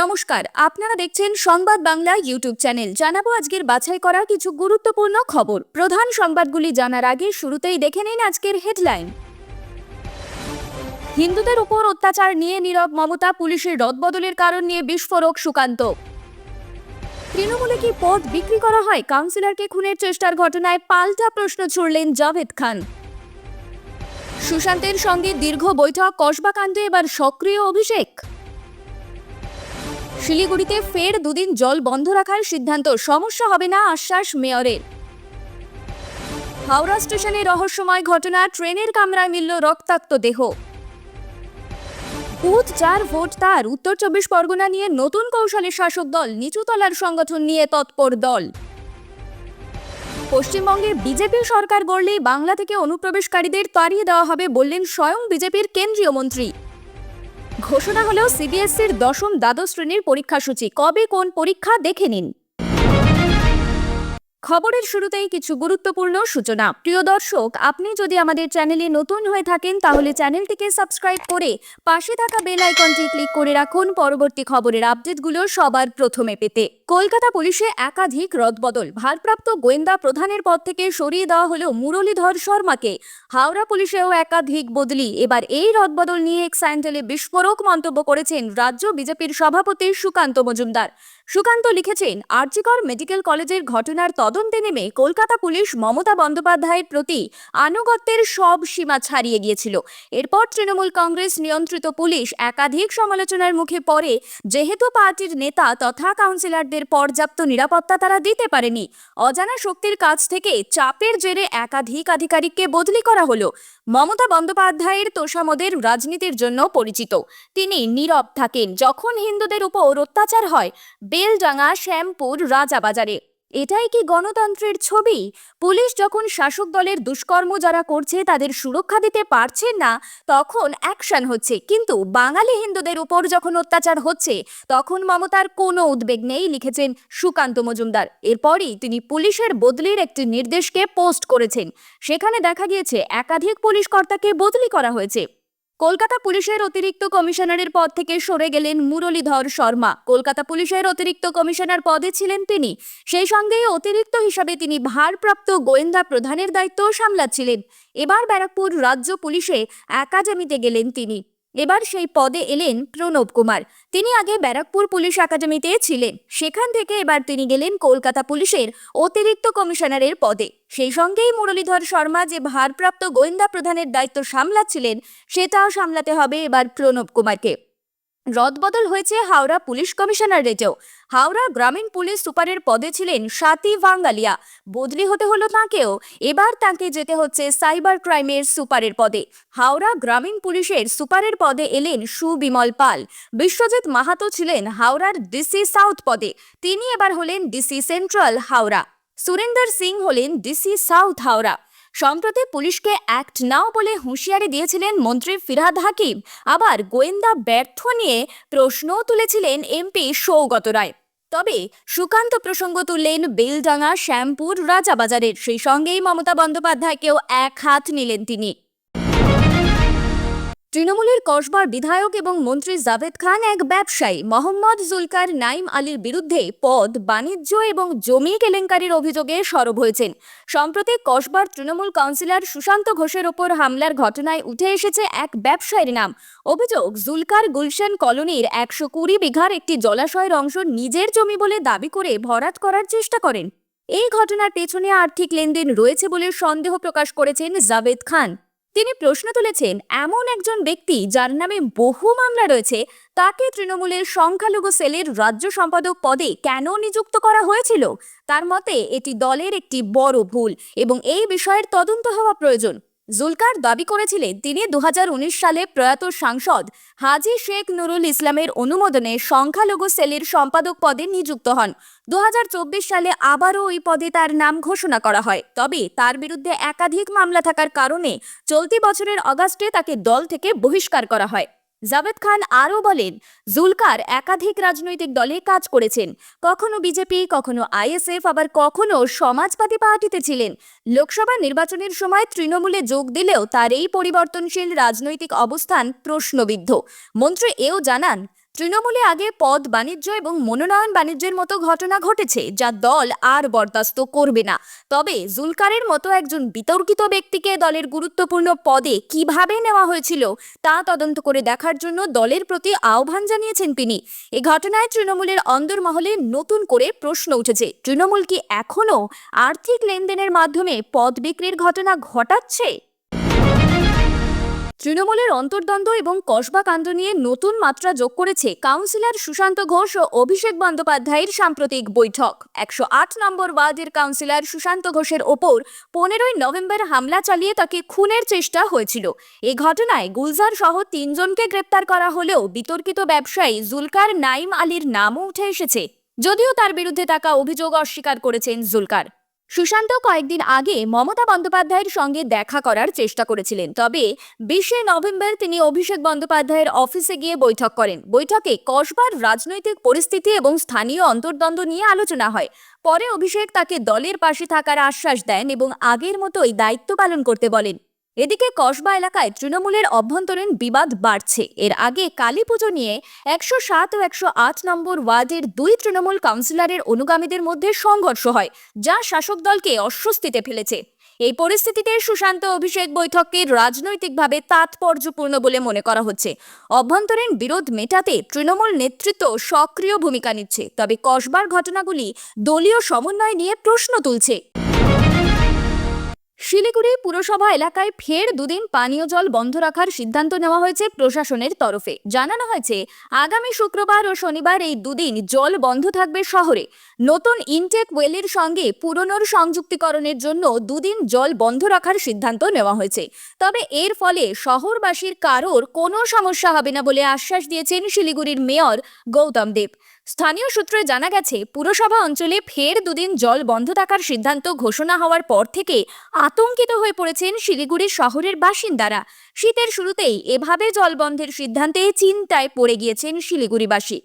নমস্কার, আপনারা দেখছেন সংবাদ বাংলা ইউটিউব চ্যানেল। জানাব আজকের বাছাই করা কিছু গুরুত্বপূর্ণ খবর। প্রধান সংবাদগুলি জানার আগে শুরুতেই দেখে নিন আজকের হেডলাইন। হিন্দুদের উপর অত্যাচার নিয়ে নীরব মমতা পুলিশের রদবদলের কারণ নিয়ে বিস্ফোরক সুকান্ত। তৃণমূলে কি পদ বিক্রি করা হয়? কাউন্সিলরকে খুনের চেষ্টার ঘটনায় পাল্টা প্রশ্ন ছুড়লেন জাভেদ খান। সুশান্তের সঙ্গে দীর্ঘ বৈঠক, কসবাকাণ্ডে এবার সক্রিয় অভিষেক। শিলিগুড়িতে ফের দুদিন জল বন্ধ রাখার সিদ্ধান্ত। সমস্যা হবে না আশ্বাস মেয়রের। হাওড়া স্টেশনে রহস্যময় ঘটনা, ট্রেনের কামরায় মিলল রক্তাক্ত দেহ। বুথ চার ভোট তার, উত্তর চব্বিশ পরগনা নিয়ে নতুন কৌশলে শাসক দল, নিচুতলার সংগঠন নিয়ে তৎপর দল। পশ্চিমবঙ্গে বিজেপি সরকার গড়লেই বাংলা থেকে অনুপ্রবেশকারীদের তাড়িয়ে দেওয়া হবে বললেন স্বয়ং বিজেপির কেন্দ্রীয় মন্ত্রী। ঘোষণা হলেও সিবিএসসির দশম দ্বাদশ শ্রেণির পরীক্ষাসূচি। কবে কোন পরীক্ষা দেখে নিন? খবরের শুরুতেই কিছু গুরুত্বপূর্ণ সূচনা। প্রিয় দর্শক, আপনি যদি আমাদের চ্যানেলে নতুন হয়ে থাকেন, তাহলে চ্যানেলটিকে সাবস্ক্রাইব করে পাশে থাকা বেল আইকনটি ক্লিক করে রাখুন পরবর্তী খবরের আপডেটগুলো সবার প্রথমে পেতে। কলকাতা পুলিশে একাধিক রদবদল। ভারপ্রাপ্ত গোয়েন্দা প্রধানের পদ থেকে সরিয়ে দেওয়া হলো মুরলীধর শর্মাকে। হাওড়া পুলিশেও একাধিক বদলি। এবার এই রদবদল নিয়ে এক স্যান্ডেলে বিস্ফোরক মন্তব্য করেছেন রাজ্য বিজেপির সভাপতি সুকান্ত মজুমদার। সুকান্ত লিখেছেন, আরজিকর মেডিকেল কলেজের ঘটনার তদন্তে নেমে কলকাতা পুলিশ মমতা বন্দ্যোপাধ্যায়ের প্রতি আনুগত্যের সব সীমা ছাড়িয়ে গিয়েছিল। এরপর তৃণমূল কংগ্রেস নিয়ন্ত্রিত পুলিশ একাধিক সমালোচনার মুখে পড়ে, যেহেতু পার্টির নেতা তথা কাউন্সিলরদের পর্যাপ্ত নিরাপত্তা তারা দিতে পারেনি। অজানা শক্তির কাছ থেকে চাপের জেরে একাধিক আধিকারিককে বদলি করা হলো। মমতা বন্দ্যোপাধ্যায়ের তোষামদের রাজনীতির জন্য পরিচিত। তিনি নীরব থাকেন। যখন হিন্দুদের উপর অত্যাচার হয়, বেলডাঙ্গা, শ্যামপুর, রাজাবাজারে। এটাই কি গণতন্ত্রের ছবি? পুলিশ যখন শাসক দলের দুষ্কর্ম যারা করছে তাদের সুরক্ষা দিতে পারছেন না, তখন অ্যাকশন হচ্ছে। কিন্তু বাঙালি হিন্দুদের উপর যখন অত্যাচার হচ্ছে, তখন মমতার কোনো উদ্বেগ নেই, লিখেছেন সুকান্ত মজুমদার। এরপরই তিনি পুলিশের বদলির একটি নির্দেশকে পোস্ট করেছেন। সেখানে দেখা গিয়েছে, একাধিক পুলিশ কর্তাকে বদলি করা হয়েছে। কলকাতা পুলিশের অতিরিক্ত কমিশনারের পদ থেকে সরে গেলেন মুরলীধর শর্মা। কলকাতা পুলিশের অতিরিক্ত কমিশনার পদে ছিলেন তিনি। সেই সঙ্গে অতিরিক্ত হিসাবে তিনি ভারপ্রাপ্ত গোয়েন্দা প্রধানের দায়িত্ব সামলাচ্ছিলেন। এবার ব্যারাকপুর রাজ্য পুলিশে একাডেমিতে গেলেন তিনি। এবার সেই পদে এলেন প্রণব কুমার। তিনি আগে ব্যারাকপুর পুলিশ একাডেমিতে ছিলেন। সেখান থেকে এবার তিনি গেলেন কলকাতা পুলিশের অতিরিক্ত কমিশনারের পদে। সেই সঙ্গেই মুরলীধর শর্মা যে ভারপ্রাপ্ত গোয়েন্দা প্রধানের দায়িত্ব সামলাচ্ছিলেন, সেটাও সামলাতে হবে এবার প্রণব কুমারকে। রদবদল হয়েছে হাওড়া পুলিশ কমিশনার রেটেও হাওড়া গ্রামীণ পুলিশ সুপারের পদে ছিলেন সাতি ভাঙ্গালিয়া বদলি হতে হলো তাঁকেও। এবার তাঁকে যেতে হচ্ছে সাইবার ক্রাইমের সুপারের পদে। হাওড়া গ্রামীণ পুলিশের সুপারের পদে এলেন সুবিমল পাল। বিশ্বজিৎ মাহাতো ছিলেন হাওড়ার ডিসি সাউথ পদে। তিনি এবার হলেন ডিসি সেন্ট্রাল হাওড়া। সুরেন্দর সিং হলেন ডিসি সাউথ হাওড়া। সম্প্রতি পুলিশকে অ্যাক্ট নাও বলে হুঁশিয়ারি দিয়েছিলেন মন্ত্রী ফিরহাদ হাকিম। আবার গোয়েন্দা ব্যর্থ নিয়ে প্রশ্নও তুলেছিলেন এমপি সৌগত রায়। তবে সুকান্ত প্রসঙ্গ তুললেন বেলডাঙ্গা, শ্যামপুর, রাজাবাজারের। সেই সঙ্গেই মমতা বন্দ্যোপাধ্যায়কেও এক হাত নিলেন তিনি। তৃণমূলের কসবার বিধায়ক এবং মন্ত্রী জাভেদ খান এক ব্যবসায়ী, মোহাম্মদ জুলকার নাইম আলীর বিরুদ্ধে পদ, বাণিজ্য এবং জমি কেলেঙ্কারির অভিযোগে সরব হয়েছেন। সম্প্রতি কসবার তৃণমূল কাউন্সিলর সুশান্ত ঘোষের ওপর হামলার ঘটনায় উঠে এসেছে এক ব্যবসায়ীর নাম। অভিযোগ, জুলকার গুলশান কলোনির একশো কুড়ি বিঘার একটি জলাশয়ের অংশ নিজের জমি বলে দাবি করে ভরাট করার চেষ্টা করেন। এই ঘটনার পেছনে আর্থিক লেনদেন রয়েছে বলে সন্দেহ প্রকাশ করেছেন জাভেদ খান। তিনি প্রশ্ন তুলেছেন, এমন একজন ব্যক্তি যার নামে বহু মামলা রয়েছে, তাকে তৃণমূলের সংখ্যালঘু সেলের রাজ্য সম্পাদক পদে কেন নিযুক্ত করা হয়েছিল? তার মতে, এটি দলের একটি বড় ভুল এবং এই বিষয়ের তদন্ত হওয়া প্রয়োজন। জুলকার দাবি করেছিলেন, তিনি দুহাজার উনিশ সালে প্রয়াত সাংসদ হাজি শেখ নুরুল ইসলামের অনুমোদনে সংখ্যালঘু সেলের সম্পাদক পদে নিযুক্ত হন। দু হাজার চব্বিশ সালে আবারও ওই পদে তার নাম ঘোষণা করা হয়। তবে তার বিরুদ্ধে একাধিক মামলা থাকার কারণে চলতি বছরের অগাস্টে তাকে দল থেকে বহিষ্কার করা হয়। জাভেদ খান আরও বলেন, জুলকার একাধিক রাজনৈতিক দলে কাজ করেছেন। কখনো বিজেপি, কখনো আইএসএফ, আবার কখনো সমাজবাদী পার্টিতে ছিলেন। লোকসভা নির্বাচনের সময় তৃণমূলে যোগ দিলেও তার এই পরিবর্তনশীল রাজনৈতিক অবস্থান প্রশ্নবিদ্ধ। মন্ত্রী এও জানান তৃণমূলে আগে পদ বাণিজ্য এবং মনোনয়ন বাণিজ্যের মতো ঘটনা ঘটেছে, যা দল আর বরদাস্ত করবে না। তবে জুলকারের মতো একজন বিতর্কিত ব্যক্তিকে দলের গুরুত্বপূর্ণ পদে কীভাবে নেওয়া হয়েছিল, তা তদন্ত করে দেখার জন্য দলের প্রতি আহ্বান জানিয়েছেন তিনি। এ ঘটনায় তৃণমূলের অন্দরমহলে নতুন করে প্রশ্ন উঠেছে, তৃণমূল কি এখনও আর্থিক লেনদেনের মাধ্যমে পদ বিক্রির ঘটনা ঘটাচ্ছে? তৃণমূলের অন্তর্দ্বন্দ্ব এবং কসবা কাণ্ড নিয়ে নতুন মাত্রা যোগ করেছে কাউন্সিলর সুশান্ত ঘোষ ও অভিষেক বন্দ্যোপাধ্যায়ের সাম্প্রতিক বৈঠক। একশো আট নম্বর ওয়ার্ডের কাউন্সিলর সুশান্ত ঘোষের ওপর পনেরোই নভেম্বর হামলা চালিয়ে তাকে খুনের চেষ্টা হয়েছিল। এ ঘটনায় গুলজার সহ তিনজনকে গ্রেপ্তার করা হলেও বিতর্কিত ব্যবসায়ী জুলকার নাইম আলীর নামও উঠে এসেছে। যদিও তার বিরুদ্ধে থাকা অভিযোগ অস্বীকার করেছেন জুলকার। সুশান্ত কয়েকদিন আগে মমতা বন্দ্যোপাধ্যায়ের সঙ্গে দেখা করার চেষ্টা করেছিলেন। তবে বিশে নভেম্বর তিনি অভিষেক বন্দ্যোপাধ্যায়ের অফিসে গিয়ে বৈঠক করেন। বৈঠকে কসবার রাজনৈতিক পরিস্থিতি এবং স্থানীয় অন্তর্দ্বন্দ্ব নিয়ে আলোচনা হয়। পরে অভিষেক তাকে দলের পাশে থাকার আশ্বাস দেন এবং আগের মতোই দায়িত্ব পালন করতে বলেন। এদিকে কসবা এলাকায় তৃণমূলের অভ্যন্তরীণ বিবাদ বাড়ছে। এর আগে কালী পুজো নিয়ে একশো সাত ও একশো আট নম্বর ওয়ার্ডের দুই তৃণমূল কাউন্সিলরের অনুগামীদের মধ্যে সংঘর্ষ হয়, যা শাসক দলকে অস্বস্তিতে ফেলেছে। এই পরিস্থিতিতে সুশান্ত অভিষেক বৈঠককে রাজনৈতিকভাবে তাৎপর্যপূর্ণ বলে মনে করা হচ্ছে। অভ্যন্তরীণ বিরোধ মেটাতে তৃণমূল নেতৃত্ব সক্রিয় ভূমিকা নিচ্ছে, তবে কসবার ঘটনাগুলি দলীয় সমন্বয় নিয়ে প্রশ্ন তুলছে। শিলিগুড়ি পুরসভা এলাকায় ফের দুদিন পানীয় জল বন্ধ রাখার সিদ্ধান্ত নেওয়া হয়েছে প্রশাসনের তরফে। জানানো হয়েছে, আগামী শুক্রবার ও শনিবার এই দুদিন জল বন্ধ থাকবে শহরে। নতুন ইনটেক ওয়েলের সঙ্গে পুরনোর সংযুক্তিকরণের জন্য দুদিন জল বন্ধ রাখার সিদ্ধান্ত নেওয়া হয়েছে। তবে এর ফলে শহরবাসীর কারোর কোনো সমস্যা হবে না বলে আশ্বাস দিয়েছেন শিলিগুড়ির মেয়র গৌতম দেব। স্থানীয় সূত্রে জানা গেছে, পুরসভা অঞ্চলে ফের দুদিন জল বন্ধ থাকার সিদ্ধান্ত ঘোষণা হওয়ার পর থেকে আতঙ্কিত হয়ে পড়েছেন শিলিগুড়ি শহরের বাসিন্দারা। শীতের শুরুতেই এভাবে জল বন্ধের সিদ্ধান্তে চিন্তায় পড়ে গিয়েছেন শিলিগুড়িবাসী।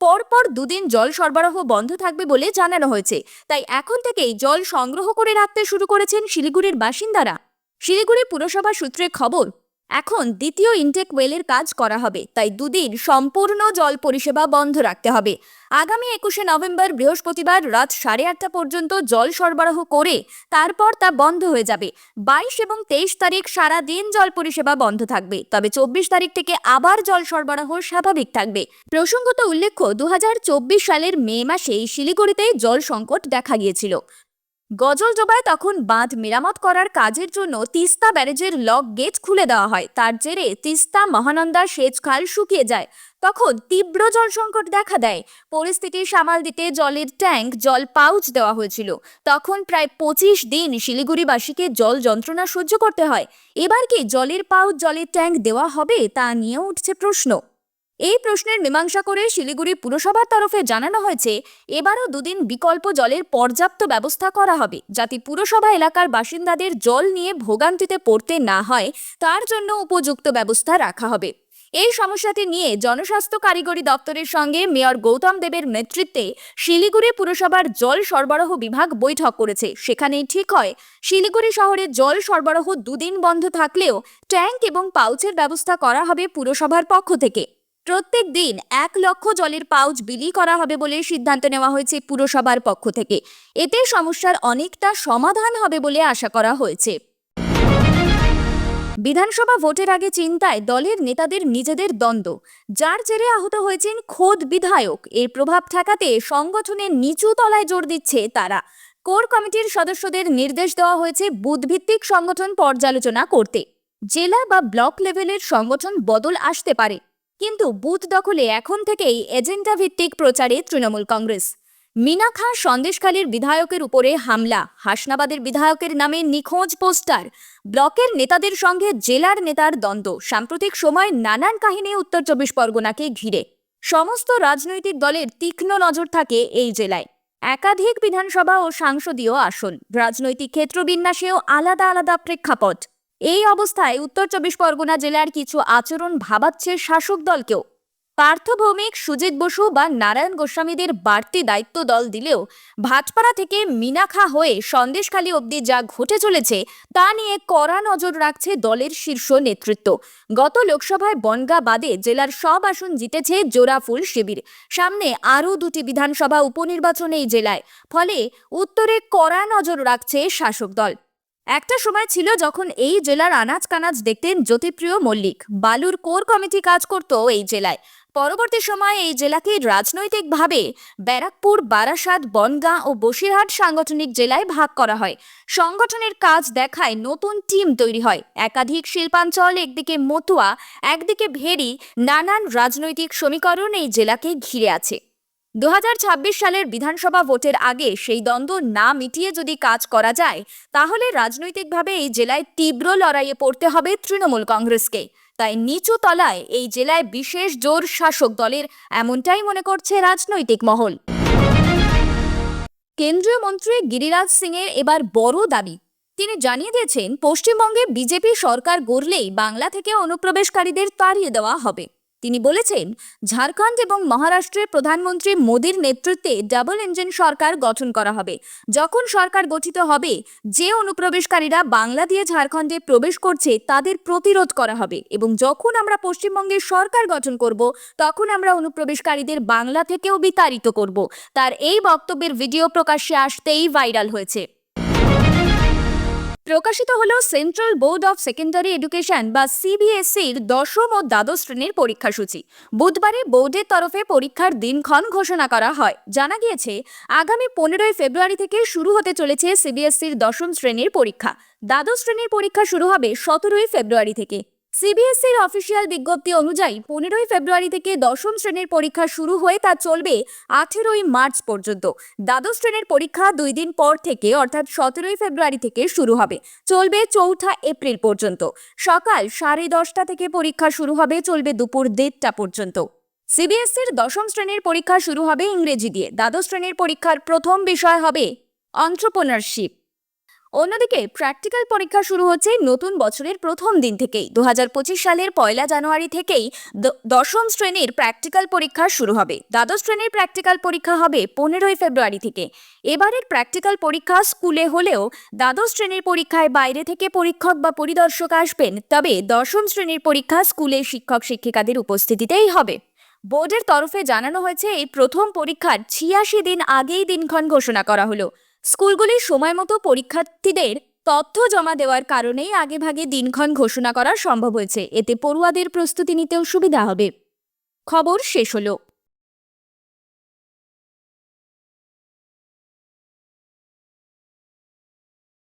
পরপর দুদিন জল সরবরাহ বন্ধ থাকবে বলে জানানো হয়েছে। তাই এখন থেকেই জল সংগ্রহ করে রাখতে শুরু করেছেন শিলিগুড়ির বাসিন্দারা। শিলিগুড়ি পুরসভা সূত্রে খবর এখন দ্বিতীয় ইনটেক ওয়েলের কাজ করা হবে, তাই দুদিন সম্পূর্ণ জল পরিষেবা বন্ধ রাখতে হবে। আগামী একুশে নভেম্বর বৃহস্পতিবার রাত সাড়ে আটটা পর্যন্ত জল সরবরাহ করে তারপর তা বন্ধ হয়ে যাবে। বাইশ এবং তেইশ তারিখ সারা দিন জল পরিষেবা বন্ধ থাকবে, তবে চব্বিশ তারিখ থেকে আবার জল সরবরাহ স্বাভাবিক থাকবে। প্রসঙ্গত উল্লেখ্য দু হাজার চব্বিশ সালের মে মাসেই শিলিগুড়িতে জল সংকট দেখা গিয়েছিল। গজলজোবায় তখন বাঁধ মেরামত করার কাজের জন্য তিস্তা ব্যারেজের লক গেট খুলে দেওয়া হয়। তার জেরে তিস্তা মহানন্দা সেচ খাল শুকিয়ে যায়। তখন তীব্র জল সংকট দেখা দেয়। পরিস্থিতি সামাল দিতে জলের ট্যাঙ্ক, জল পাউচ দেওয়া হয়েছিল। তখন প্রায় পঁচিশ দিন শিলিগুড়িবাসীকে জল যন্ত্রণা সহ্য করতে হয়। এবার কি জলের পাউচ, জলের ট্যাঙ্ক দেওয়া হবে তা নিয়েও উঠছে প্রশ্ন। এই প্রশ্নের মীমাংসা করে শিলিগুড়ি পুরসভার তরফে জানানো হয়েছে, এবারও দুদিন বিকল্প জলের পর্যাপ্ত ব্যবস্থা করা হবে, যাতে পুরসভা এলাকার বাসিন্দাদের জল নিয়ে ভোগান্তিতে পড়তে না হয়, তার জন্য উপযুক্ত ব্যবস্থা রাখা হবে। এই সমস্যাটি নিয়ে জনস্বাস্থ্য কারিগরি দপ্তরের সঙ্গে মেয়র গৌতম দেবের নেতৃত্বে শিলিগুড়ি পুরসভার জল সরবরাহ বিভাগ বৈঠক করেছে। সেখানেই ঠিক হয়, শিলিগুড়ি শহরে জল সরবরাহ দুদিন বন্ধ থাকলেও ট্যাঙ্ক এবং পাউচের ব্যবস্থা করা হবে পুরসভার পক্ষ থেকে। প্রত্যেক দিন এক লক্ষ জলের পাউচ বিলি করা হবে বলে সিদ্ধান্ত নেওয়া হয়েছে পুরসভার পক্ষ থেকে। এতে সমস্যার অনেকটা সমাধান হবে বলে আশা করা হয়েছে। বিধানসভা ভোটের আগে চিন্তায় দলের নেতাদের নিজেদের দ্বন্দ্ব। যার জেরে আহত হয়েছেন খোদ বিধায়ক। এর প্রভাব ঠেকাতে সংগঠনের নিচু তলায় জোর দিচ্ছে তারা। কোর কমিটির সদস্যদের নির্দেশ দেওয়া হয়েছে বুধভিত্তিক সংগঠন পর্যালোচনা করতে। জেলা বা ব্লক লেভেলের সংগঠন বদল আসতে পারে। কিন্তু বুথ দখলে এখন থেকেই এজেন্ডা ভিত্তিক প্রচারে তৃণমূল কংগ্রেস। মিনা খাঁ সন্দেশখালীর বিধায়কের উপরে হামলা, হাসনাবাদের বিধায়কের নামে নিখোঁজ পোস্টার, ব্লকের নেতাদের সঙ্গে জেলার নেতার দ্বন্দ্ব, সাম্প্রতিক সময় নানান কাহিনী উত্তর চব্বিশ পরগনাকে ঘিরে। সমস্ত রাজনৈতিক দলের তীক্ষ্ণ নজর থাকে এই জেলায়। একাধিক বিধানসভা ও সাংসদীয় আসন, রাজনৈতিক ক্ষেত্রবিন্যাসেও আলাদা আলাদা প্রেক্ষাপট। এই অবস্থায় উত্তর চব্বিশ পরগনা জেলার কিছু আচরণ ভাবাচ্ছে শাসক দলকেও। পার্থ ভৌমিক, সুজিত বসু বা নারায়ণ গোস্বামীদের বাড়তি দায়িত্ব দল দিলেও ভাটপাড়া থেকে মিনাখা হয়ে সন্দেশখালী অবধি যা ঘটে চলেছে তা নিয়ে কড়া নজর রাখছে দলের শীর্ষ নেতৃত্ব। গত লোকসভায় বনগা বাদে জেলার সব আসন জিতেছে জোড়াফুল শিবির। সামনে আরও দুটি বিধানসভা উপনির্বাচন এই জেলায়। ফলে উত্তরে কড়া নজর রাখছে শাসক দল। একটা সময় ছিল যখন এই জেলার আনাজ কানাজ দেখতেন জ্যোতিপ্রিয় মল্লিক। বালুর কোর কমিটি কাজ করত এই জেলায়। পরবর্তী সময়ে এই জেলাকে রাজনৈতিকভাবে ব্যারাকপুর, বারাসাত, বনগাঁ ও বসিরহাট সাংগঠনিক জেলায় ভাগ করা হয়। সংগঠনের কাজ দেখায় নতুন টিম তৈরি হয়। একাধিক শিল্পাঞ্চল, একদিকে মতুয়া, একদিকে ভেরি, নানান রাজনৈতিক সমীকরণ এই জেলাকে ঘিরে আছে। দু হাজার ছাব্বিশ সালের বিধানসভা ভোটের আগে সেই দ্বন্দ্ব না মিটিয়ে যদি কাজ করা যায়, তাহলে রাজনৈতিকভাবে এই জেলায় তীব্র লড়াইয়ে পড়তে হবে তৃণমূল কংগ্রেসকে। তাই নিচু তলায় এই জেলায় বিশেষ জোর শাসক দলের এমনটাই মনে করছে রাজনৈতিক মহল। কেন্দ্রীয় মন্ত্রী গিরিরাজ সিংয়ের এবার বড় দাবি। তিনি জানিয়ে দিয়েছেন, পশ্চিমবঙ্গে বিজেপি সরকার গড়লেই বাংলা থেকে অনুপ্রবেশকারীদের তাড়িয়ে দেওয়া হবে। তিনি বলেছেন, ঝাড়খণ্ড এবং মহারাষ্ট্রের প্রধানমন্ত্রী মোদীর নেতৃত্বে ডাবল ইঞ্জিন সরকার গঠন করা হবে। যখন সরকার গঠিত হবে, যে অনুপ্রবেশকারীরা বাংলা দিয়ে ঝাড়খণ্ডে প্রবেশ করছে, তাদের প্রতিরোধ করা হবে এবং যখন আমরা পশ্চিমবঙ্গে সরকার গঠন করব, তখন আমরা অনুপ্রবেশকারীদের বাংলা থেকেও বিতাড়িত করব। তার এই বক্তব্যের ভিডিও প্রকাশ্যে আসতেই ভাইরাল হয়েছে। প্রকাশিত হল Central Board of Secondary Education বা সিবিএসসির দশম ও দ্বাদশ শ্রেণির পরীক্ষাসূচি বুধবারে বোর্ডের তরফে পরীক্ষার দিনক্ষণ ঘোষণা করা হয়। জানা গিয়েছে, আগামী পনেরোই ফেব্রুয়ারি থেকে শুরু হতে চলেছে সিবিএসসির দশম শ্রেণির পরীক্ষা। দ্বাদশ শ্রেণির পরীক্ষা শুরু হবে সতেরোই ফেব্রুয়ারি থেকে। সিবিএসইর অফিসিয়াল বিজ্ঞপ্তি অনুযায়ী পনেরোই ফেব্রুয়ারি থেকে দশম শ্রেণির পরীক্ষা শুরু হয়ে তা চলবে আঠেরোই মার্চ পর্যন্ত। দ্বাদশ শ্রেণির পরীক্ষা দুই দিন পর থেকে, অর্থাৎ সতেরোই ফেব্রুয়ারি থেকে শুরু হবে। চলবে চৌঠা এপ্রিল পর্যন্ত। সকাল সাড়ে দশটা থেকে পরীক্ষা শুরু হবে, চলবে দুপুর দেড়টা পর্যন্ত। সিবিএসসির দশম শ্রেণির পরীক্ষা শুরু হবে ইংরেজি দিয়ে। দ্বাদশ শ্রেণির পরীক্ষার প্রথম বিষয় হবে অন্টারপ্রনারশিপ অন্যদিকে প্র্যাকটিক্যাল পরীক্ষা শুরু হচ্ছে নতুন বছরের প্রথম দিন থেকেই। দু হাজার পঁচিশ সালের পয়লা জানুয়ারি থেকেই দশম শ্রেণির প্র্যাকটিক্যাল পরীক্ষা শুরু হবে। দ্বাদশ শ্রেণির প্র্যাকটিক্যাল পরীক্ষা হবে পনেরোই ফেব্রুয়ারি থেকে। এবারের প্র্যাকটিক্যাল পরীক্ষা স্কুলে হলেও দ্বাদশ শ্রেণির পরীক্ষায় বাইরে থেকে পরীক্ষক বা পরিদর্শক আসবেন, তবে দশম শ্রেণির পরীক্ষা স্কুলে শিক্ষক শিক্ষিকাদের উপস্থিতিতেই হবে। বোর্ডের তরফে জানানো হয়েছে, এই প্রথম পরীক্ষার ছিয়াশি দিন আগেই দিনক্ষণ ঘোষণা করা হলো। স্কুলগুলি সময় মতো পরীক্ষার্থীদের তথ্য জমা দেওয়ার কারণেই আগেভাগে দিনক্ষণ ঘোষণা করা সম্ভব হয়েছে। এতে পড়ুয়াদের প্রস্তুতি নিতেও সুবিধা হবে। খবর শেষ হলো।